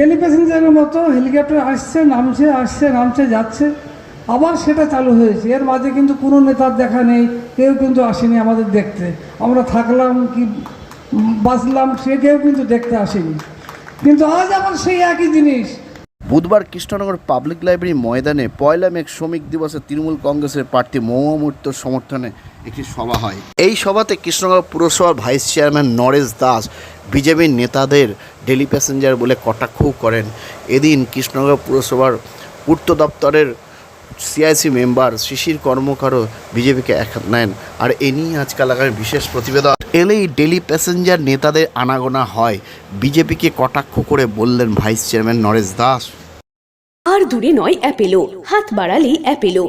Daily প্যাসেঞ্জারের মতো helicopter আসছে, নামছে আসছে, নামছে, যাচ্ছে। আবার সেটা চালু হয়েছে। এর মাঝে কিন্তু কোনো নেতার দেখা নেই, কেউ কিন্তু আসেনি আমাদের দেখতে। আমরা থাকলাম কি বাঁচলাম, সে কেউ কিন্তু দেখতে আসেনি। কিন্তু আজ আবার সেই একই জিনিস। বুধবার কৃষ্ণনগর পাবলিক লাইব্রেরি ময়দানে পয়লা মেঘ শ্রমিক দিবসে তৃণমূল কংগ্রেসের প্রার্থী মহুয়া মূর্তর সমর্থনে একটি সভা হয়। এই সভাতে কৃষ্ণনগর পুরসভার ভাইস চেয়ারম্যান নরেশ দাস বিজেপির নেতাদের ডেলি প্যাসেঞ্জার বলে কটাক্ষ করেন। এদিন কৃষ্ণনগর পুরসভার পূর্ত দপ্তরের সিআইসি মেম্বার শিশির কর্মকারও বিজেপিকে এক নেন। আর এ নিয়ে আজকাল আগামী বিশেষ প্রতিবেদন। এলেই ডেলি প্যাসেঞ্জার নেতাদের আনাগোনা হয়। বিজেপিকে কটাক্ষ করে বললেন ভাইস চেয়ারম্যান নরেশ দাস। আর দূরে নয়, অ্যাপেলো। হাত বাড়ালেই Apollo.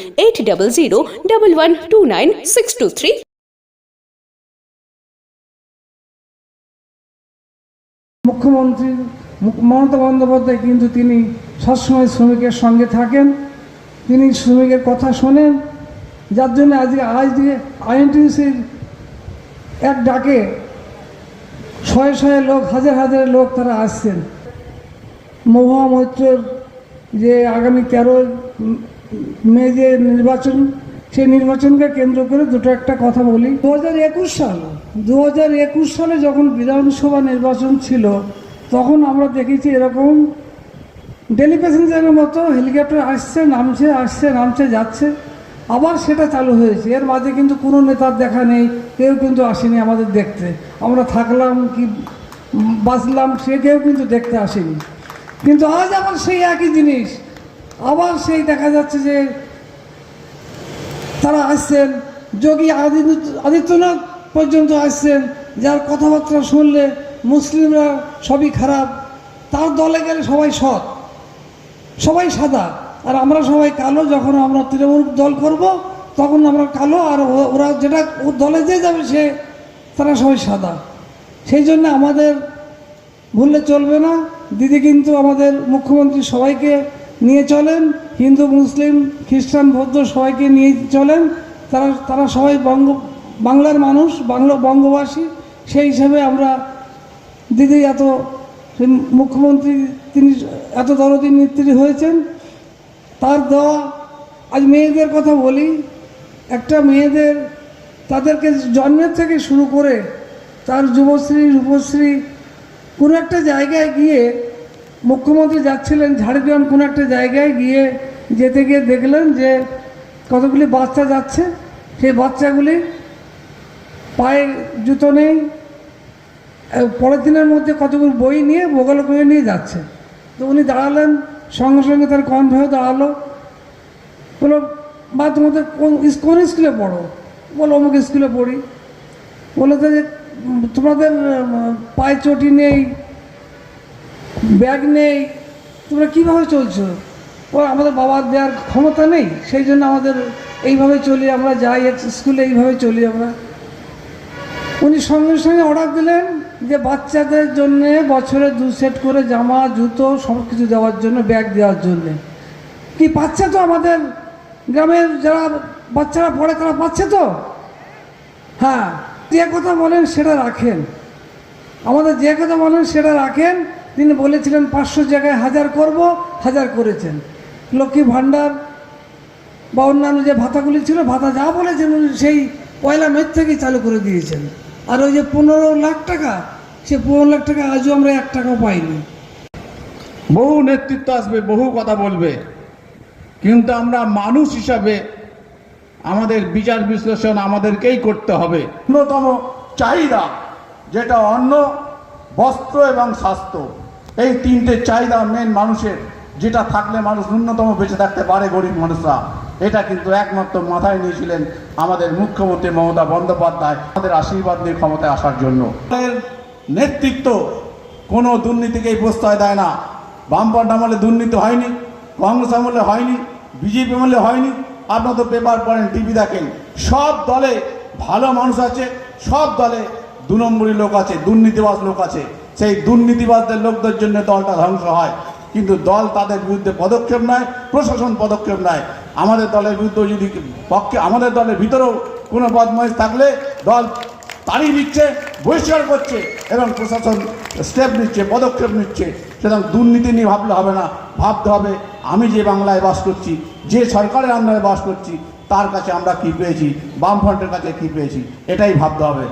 Eight zero one two nine six two three মুখ্যমন্ত্রী মমতা বন্দ্যোপাধ্যায় কিন্তু তিনি সবসময় শ্রমিকের সঙ্গে থাকেন। তিনি শ্রমিকের কথা শোনেন। যার জন্য আজকে আজ দিয়ে আইএনটিউসির এক ডাকে শয়ে শয়ে লোক, হাজার হাজার লোক তারা আসছেন। মহুয়া যে আগামী তেরো মে যে নির্বাচন, সেই নির্বাচনকে কেন্দ্র করে দুটো একটা কথা বলি। দু হাজার একুশ সাল দু হাজার একুশ সালে যখন বিধানসভা নির্বাচন ছিল, তখন আমরা দেখেছি এরকম ডেলি প্যাসেঞ্জারের মতো হেলিকপ্টার আসছে, নামছে আসছে, নামছে, যাচ্ছে। আবার সেটা চালু হয়েছে। এর মাঝে কিন্তু কোনো নেতার দেখা নেই, কেউ কিন্তু আসেনি আমাদের দেখতে। আমরা থাকলাম কি বাঁচলাম, সে কেউ কিন্তু দেখতে আসেনি। কিন্তু আজ আবার সেই একই জিনিস। আবার সেই দেখা যাচ্ছে যে তারা আসছেন। যোগী আদিত্য আদিত্যনাথ পর্যন্ত আসছেন। যার কথাবার্তা শুনলে মুসলিমরা সবই খারাপ। তার দলে গেলে সবাই সৎ, সবাই সাদা। আর আমরা সবাই কালো, যখন আমরা তৃণমূল দল করব, তখন আমরা কালো। আর ওরা যেটা ও দলে যে যাবে সে, তারা সবাই সাদা। সেই জন্য আমাদের ভুললে চলবে না। দিদি কিন্তু আমাদের মুখ্যমন্ত্রী সবাইকে নিয়ে চলেন। হিন্দু, মুসলিম, খ্রিস্টান, বৌদ্ধ সবাইকে নিয়ে চলেন। তারা তারা সবাই বঙ্গ, বাংলার মানুষ, বাংলা, বঙ্গবাসী। সেই হিসাবে আমরা দিদি এত মুখ্যমন্ত্রী, তিনি এত দরদি নেত্রী হয়েছেন। তার দেওয়া, আজ মেয়েদের কথা বলি। একটা মেয়েদের, তাদেরকে জন্মের থেকে শুরু করে তার যুবশ্রী, রূপশ্রী, কোনো একটা জায়গায় গিয়ে মুখ্যমন্ত্রী যাচ্ছিলেন ঝাড়গ্রাম কোনো একটা জায়গায় গিয়ে যেতে গিয়ে দেখলেন যে কতগুলি বাচ্চা যাচ্ছে। সেই বাচ্চাগুলি পায়ে জুতো নেই পলিথিনের মধ্যে কতগুলো বই নিয়ে বগলে করে নিয়ে যাচ্ছে। তো উনি দাঁড়ালেন, সঙ্গে সঙ্গে তার কনভেও দাঁড়াল। বলল বা তোমাদের কোন কোন স্কুলে পড়ো? বলো অমুক স্কুলে পড়ি। বলে যে তোমাদের পায়ে চটি নেই ব্যাগ নেই, তোমরা কীভাবে চলছো? ও, আমাদের বাবার দেওয়ার ক্ষমতা নেই, সেই জন্য আমাদের এইভাবে চলি, আমরা যাই স্কুলে এইভাবে চলি আমরা। উনি সঙ্গে সঙ্গে অর্ডার দিলেন যে বাচ্চাদের জন্য বছরে দু সেট করে জামা, জুতো সব কিছু দেওয়ার জন্য, ব্যাগ দেওয়ার জন্য। কি পাচ্ছে তো আমাদের গ্রামের যারা বাচ্চারা পড়ে তারা পাচ্ছে তো? হ্যাঁ যে কথা বলেন সেটা রাখেন। আমাদের যে কথা বলেন সেটা রাখেন তিনি বলেছিলেন পাঁচশো জায়গায় হাজার করব হাজার করেছেন। লক্ষ্মী ভাণ্ডার বা অন্যান্য যে ভাতাগুলি ছিল ভাতা যা বলেছেন উনি সেই পয়লা মের থেকেই চালু করে দিয়েছেন। আর ওই যে পনেরো লাখ টাকা সে পনেরো লাখ টাকা আজও আমরা এক টাকাও পাইনি। বহু নেতৃত্ব আসবে বহু কথা বলবে। কিন্তু আমরা মানুষ হিসাবে আমাদের বিচার বিশ্লেষণ আমাদেরকেই করতে হবে। ন্যূনতম চাহিদা যেটা অন্ন বস্ত্র এবং স্বাস্থ্য। এই তিনটে চাহিদা মেন মানুষের, যেটা থাকলে মানুষ ন্যূনতম বেঁচে থাকতে পারে গরিব মানুষরা। এটা কিন্তু একমাত্র মাথায় নিয়েছিলেন আমাদের মুখ্যমন্ত্রী মমতা বন্দ্যোপাধ্যায়, আমাদের আশীর্বাদ নিয়ে ক্ষমতায় আসার জন্য। নেতৃত্ব কোনো দুর্নীতিকেই প্রশ্রয় দেয় না। বামপন্থ আমলে দুর্নীতি হয়নি, কংগ্রেস আমলে হয়নি, বিজেপি আমলে হয়নি, আপনার তো পেপার পড়েন, টিভি দেখেন। সব দলে ভালো মানুষ আছে, সব দলে দু নম্বরী লোক আছে, দুর্নীতিবাজ লোক আছে। সেই দুর্নীতিবাজদের লোকদের জন্য দলটা ধ্বংস হয়। কিন্তু দল তাদের বিরুদ্ধে পদক্ষেপ নেয়, প্রশাসন পদক্ষেপ নেয়। আমাদের দলের বিরুদ্ধে যদি পক্ষে, আমাদের দলের ভিতরেও কোনো বদমাইশ থাকলে দল তাড়িয়ে দিচ্ছে, বহিষ্কার করছে এবং প্রশাসন স্টেপ নিচ্ছে, পদক্ষেপ নিচ্ছে। সুতরাং দুর্নীতি নিয়ে ভাবলে হবে না, ভাবতে হবে, আমি যে বাংলায় বাস করছি, যে সরকারের আন্ডারে বাস করছি, তার কাছে আমরা কি পেয়েছি, বামফ্রন্টের কাছে কি পেয়েছি, এটাই ভাবতে হবে।